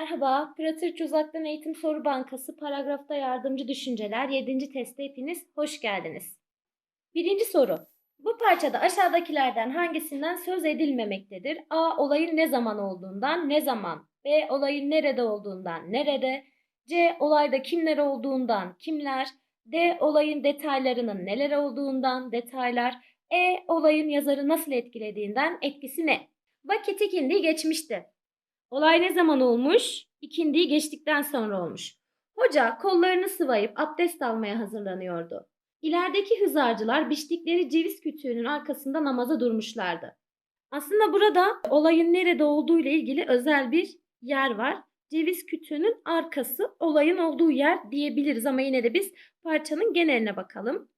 Merhaba, Pratırç Uzaktan Eğitim Soru Bankası Paragrafta Yardımcı Düşünceler 7. testte hepiniz hoş geldiniz. Birinci soru. Bu parçada aşağıdakilerden hangisinden söz edilmemektedir? A. Olayın ne zaman olduğundan, ne zaman? B. Olayın nerede olduğundan, nerede? C. Olayda kimler olduğundan, kimler? D. Olayın detaylarının neler olduğundan, detaylar. E. Olayın yazarı nasıl etkilediğinden, etkisi ne? Vakit ikindi geçmişti. Olay ne zaman olmuş? İkindiyi geçtikten sonra olmuş. Hoca kollarını sıvayıp abdest almaya hazırlanıyordu. İlerideki hızarcılar biçtikleri ceviz kütüğünün arkasında namaza durmuşlardı. Aslında burada olayın nerede olduğu ile ilgili özel bir yer var. Ceviz kütüğünün arkası olayın olduğu yer diyebiliriz ama yine de biz parçanın geneline bakalım.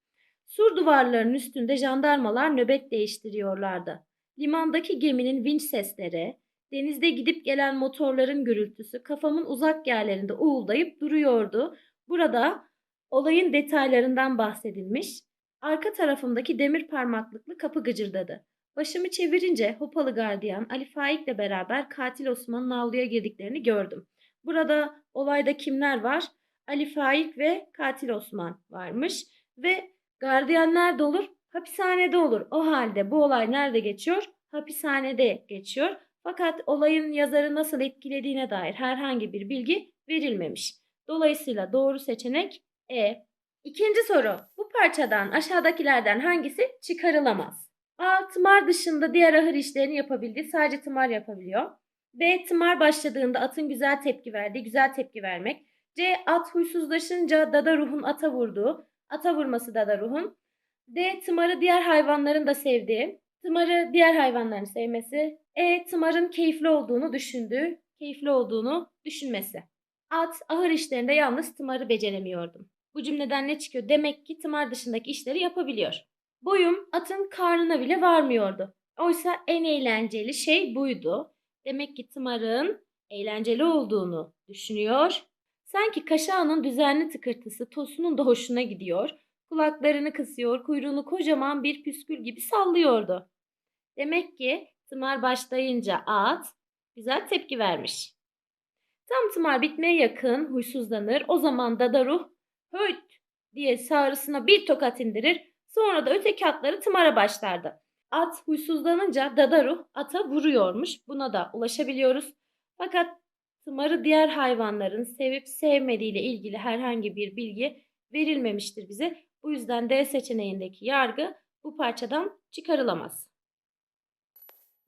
Sur duvarlarının üstünde jandarmalar nöbet değiştiriyorlardı. Limandaki geminin vinç sesleri, Denizde gidip gelen motorların gürültüsü kafamın uzak yerlerinde uğuldayıp duruyordu. Burada olayın detaylarından bahsedilmiş. Arka tarafımdaki demir parmaklıklı kapı gıcırdadı. Başımı çevirince hopalı gardiyan Ali Faik'le beraber katil Osman'ın avluya girdiklerini gördüm. Burada olayda kimler var? Ali Faik ve katil Osman varmış ve gardiyan nerede olur? Hapishanede olur. O halde bu olay nerede geçiyor? Hapishanede geçiyor. Fakat olayın yazarı nasıl etkilediğine dair herhangi bir bilgi verilmemiş. Dolayısıyla doğru seçenek E. İkinci soru. Bu parçadan aşağıdakilerden hangisi çıkarılamaz? A. Tımar dışında diğer ahır işlerini yapabildi. Sadece tımar yapabiliyor. B. Tımar başladığında atın güzel tepki verdiği. Güzel tepki vermek. C. At huysuzlaşınca dada ruhun ata vurduğu. Ata vurması dada ruhun. D. Tımarı diğer hayvanların da sevdiği. Tımarı diğer hayvanların sevmesi. E. Tımarın keyifli olduğunu düşündüğü, keyifli olduğunu düşünmesi. At ahır işlerinde yalnız tımarı beceremiyordum. Bu cümleden ne çıkıyor? Demek ki tımar dışındaki işleri yapabiliyor. Boyum atın karnına bile varmıyordu. Oysa en eğlenceli şey buydu. Demek ki tımarın eğlenceli olduğunu düşünüyor. Sanki kaşağının düzenli tıkırtısı tosunun da hoşuna gidiyor. Kulaklarını kısıyor, kuyruğunu kocaman bir püskül gibi sallıyordu. Demek ki tımar başlayınca at güzel tepki vermiş. Tam tımar bitmeye yakın huysuzlanır. O zaman Dada Ruh diye sağrısına bir tokat indirir. Sonra da öteki atları tımara başlardı. At huysuzlanınca Dada Ruh ata vuruyormuş. Buna da ulaşabiliyoruz. Fakat tımarı diğer hayvanların sevip sevmediğiyle ilgili herhangi bir bilgi verilmemiştir bize. Bu yüzden D seçeneğindeki yargı bu parçadan çıkarılamaz.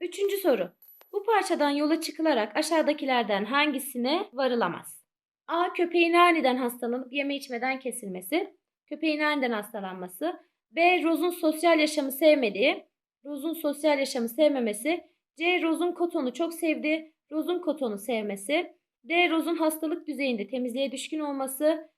Üçüncü soru. Bu parçadan yola çıkılarak aşağıdakilerden hangisine varılamaz? A. Köpeğin aniden hastalanıp yeme içmeden kesilmesi. Köpeğin aniden hastalanması. B. Rose'un sosyal yaşamı sevmediği. Rose'un sosyal yaşamı sevmemesi. C. Rose'un kotonu çok sevdi. Rose'un kotonu sevmesi. D. Rose'un hastalık düzeyinde temizliğe düşkün olması.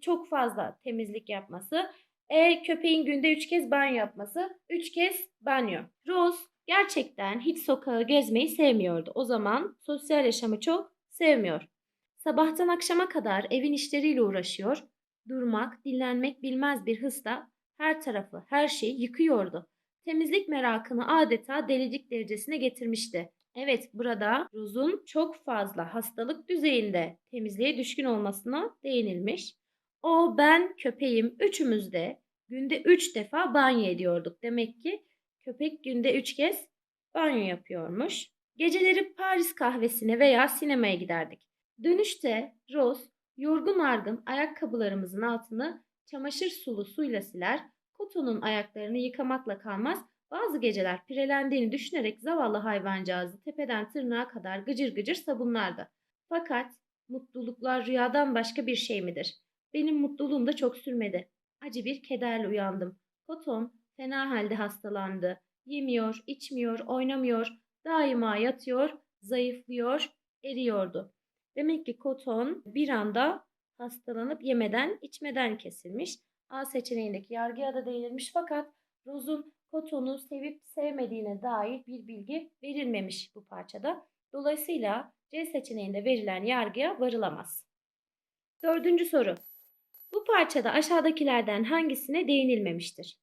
Çok fazla temizlik yapması. E. Köpeğin günde 3 kez banyo yapması. 3 kez banyo. Rose gerçekten hiç sokağı gezmeyi sevmiyordu. O zaman sosyal yaşamı çok sevmiyor. Sabahtan akşama kadar evin işleriyle uğraşıyor. Durmak, dinlenmek bilmez bir hızla her tarafı, her şeyi yıkıyordu. Temizlik merakını adeta delilik derecesine getirmişti. Evet burada Rose'un çok fazla hastalık düzeyinde temizliğe düşkün olmasına değinilmiş. O, ben, köpeğim üçümüz de günde üç defa banyo ediyorduk. Demek ki köpek günde üç kez banyo yapıyormuş. Geceleri Paris kahvesine veya sinemaya giderdik. Dönüşte Rose yorgun argın ayakkabılarımızın altını çamaşır sulu suyla siler, Koto'nun ayaklarını yıkamakla kalmaz, bazı geceler pirelendiğini düşünerek zavallı hayvancağızı tepeden tırnağa kadar gıcır gıcır sabunlardı. Fakat mutluluklar rüyadan başka bir şey midir? Benim mutluluğum da çok sürmedi. Acı bir kederle uyandım. Koton fena halde hastalandı. Yemiyor, içmiyor, oynamıyor, daima yatıyor, zayıflıyor, eriyordu. Demek ki Koton bir anda hastalanıp yemeden, içmeden kesilmiş. A seçeneğindeki yargıya da değinilmiş fakat Rose'un Koton'u sevip sevmediğine dair bir bilgi verilmemiş bu parçada. Dolayısıyla C seçeneğinde verilen yargıya varılamaz. Dördüncü soru. Bu parçada aşağıdakilerden hangisine değinilmemiştir?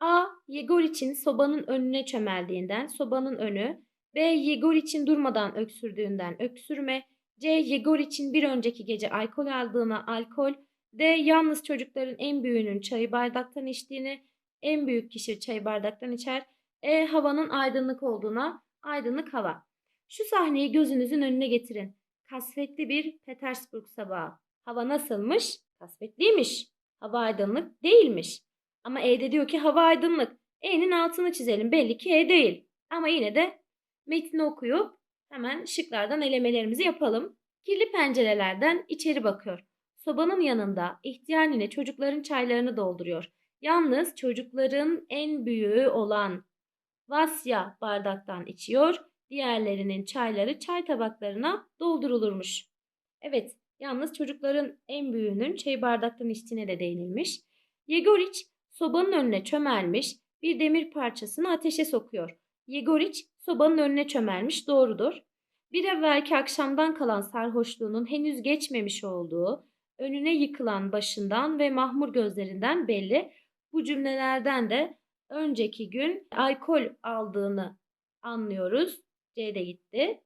A. Yegor için sobanın önüne çömeldiğinden sobanın önü. B. Yegor için durmadan öksürdüğünden öksürme. C. Yegor için bir önceki gece alkol aldığına alkol. D. Yalnız çocukların en büyüğünün çayı bardaktan içtiğini, en büyük kişi çayı bardaktan içer. E. Havanın aydınlık olduğuna aydınlık hava. Şu sahneyi gözünüzün önüne getirin. Kasvetli bir Petersburg sabahı. Hava nasılmış? Kasvetliymiş. Hava aydınlık değilmiş. Ama E'de diyor ki hava aydınlık. E'nin altını çizelim. Belli ki E değil. Ama yine de metni okuyup hemen şıklardan elemelerimizi yapalım. Kirli pencerelerden içeri bakıyor. Sobanın yanında ihtiyar nine çocukların çaylarını dolduruyor. Yalnız çocukların en büyüğü olan Vasya bardaktan içiyor. Diğerlerinin çayları çay tabaklarına doldurulurmuş. Evet, yalnız çocukların en büyüğünün çay bardaktan içtiğine de değinilmiş. Yegoriç sobanın önüne çömelmiş, bir demir parçasını ateşe sokuyor. Yegoriç sobanın önüne çömelmiş, doğrudur. Bir evvelki akşamdan kalan sarhoşluğunun henüz geçmemiş olduğu, önüne yıkılan başından ve mahmur gözlerinden belli. Bu cümlelerden de önceki gün alkol aldığını anlıyoruz. C de gitti.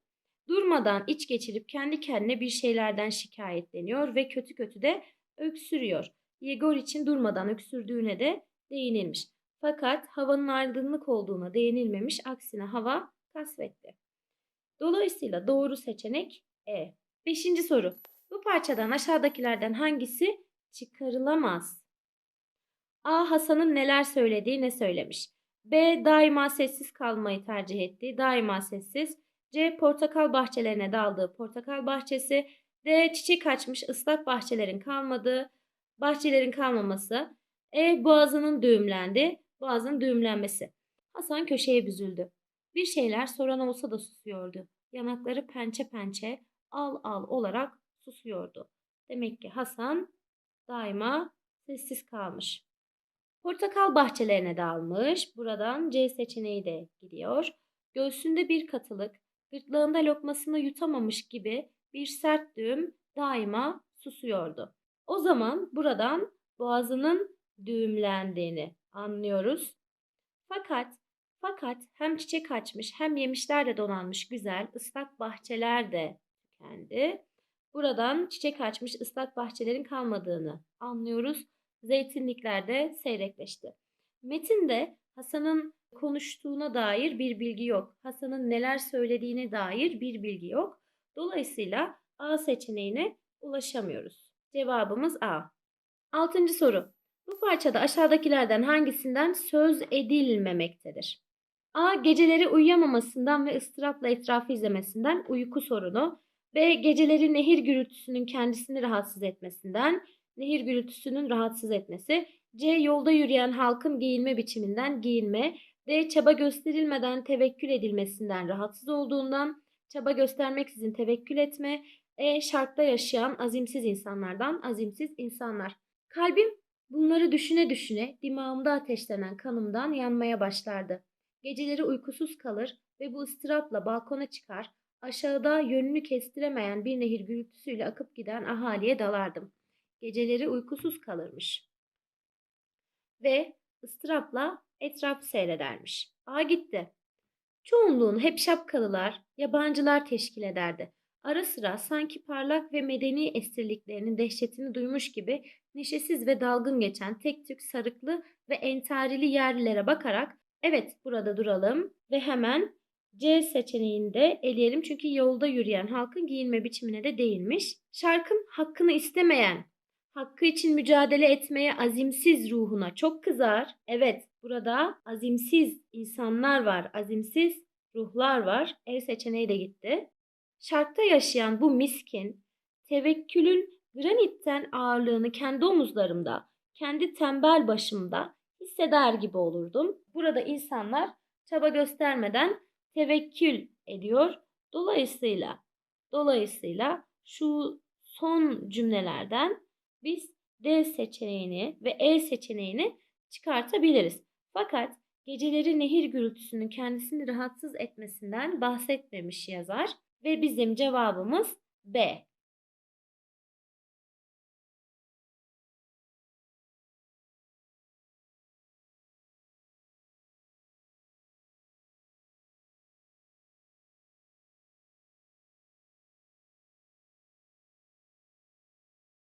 Durmadan iç geçirip kendi kendine bir şeylerden şikayetleniyor ve kötü kötü de öksürüyor. Yegor için durmadan öksürdüğüne de değinilmiş. Fakat havanın aydınlık olduğuna değinilmemiş. Aksine hava kasvetli. Dolayısıyla doğru seçenek E. Beşinci soru. Bu parçadan aşağıdakilerden hangisi çıkarılamaz? A. Hasan'ın neler söylediği ne söylemiş? B. Daima sessiz kalmayı tercih etti. Daima sessiz. C. Portakal bahçelerine daldığı portakal bahçesi. D. Çiçek açmış ıslak bahçelerin kalmadığı, bahçelerin kalmaması. E. Boğazının düğümlendi. Boğazın düğümlenmesi. Hasan köşeye büzüldü. Bir şeyler soran olsa da susuyordu. Yanakları pençe pençe, al al olarak susuyordu. Demek ki Hasan daima sessiz kalmış. Portakal bahçelerine dalmış. Buradan C seçeneği de gidiyor. Göğsünde bir katılık, gırtlağında lokmasını yutamamış gibi bir sert düğüm daima susuyordu. O zaman buradan boğazının düğümlendiğini anlıyoruz. Fakat fakat hem çiçek açmış hem yemişler de donanmış güzel ıslak bahçeler de tükendi. Buradan çiçek açmış ıslak bahçelerin kalmadığını anlıyoruz. Zeytinlikler de seyrekleşti. Metinde Hasan'ın konuştuğuna dair bir bilgi yok. Hasan'ın neler söylediğine dair bir bilgi yok. Dolayısıyla A seçeneğine ulaşamıyoruz. Cevabımız A. Altıncı soru. Bu parçada aşağıdakilerden hangisinden söz edilmemektedir? A. Geceleri uyuyamamasından ve ıstırapla etrafı izlemesinden uyku sorunu. B. Geceleri nehir gürültüsünün kendisini rahatsız etmesinden, nehir gürültüsünün rahatsız etmesi. C. Yolda yürüyen halkın giyinme biçiminden giyinme. D. Çaba gösterilmeden tevekkül edilmesinden rahatsız olduğundan, çaba göstermeksizin tevekkül etme. E. Şarkta yaşayan azimsiz insanlardan azimsiz insanlar. Kalbim bunları düşüne düşüne dimağımda ateşlenen kanımdan yanmaya başlardı. Geceleri uykusuz kalır ve bu ıstırapla balkona çıkar, aşağıda yönünü kestiremeyen bir nehir gürültüsüyle akıp giden ahaliye dalardım. Geceleri uykusuz kalırmış. Ve ıstırapla etrafı seyredermiş. A gitti. Çoğunluğunu hep şapkalılar, yabancılar teşkil ederdi. Ara sıra sanki parlak ve medeni esirliklerinin dehşetini duymuş gibi neşesiz ve dalgın geçen tek tük sarıklı ve entarili yerlilere bakarak evet burada duralım ve hemen C seçeneğini de eleyelim çünkü yolda yürüyen halkın giyinme biçimine de değinmiş. Şarkın hakkını istemeyen, hakkı için mücadele etmeye azimsiz ruhuna çok kızar. Evet, burada azimsiz insanlar var, azimsiz ruhlar var. E seçeneği de gitti. Şarkta yaşayan bu miskin, tevekkülün granitten ağırlığını kendi omuzlarımda, kendi tembel başımda hisseder gibi olurdum. Burada insanlar çaba göstermeden tevekkül ediyor. Dolayısıyla dolayısıyla şu son cümlelerden biz D seçeneğini ve E seçeneğini çıkartabiliriz. Fakat geceleri nehir gürültüsünün kendisini rahatsız etmesinden bahsetmemiş yazar ve bizim cevabımız B.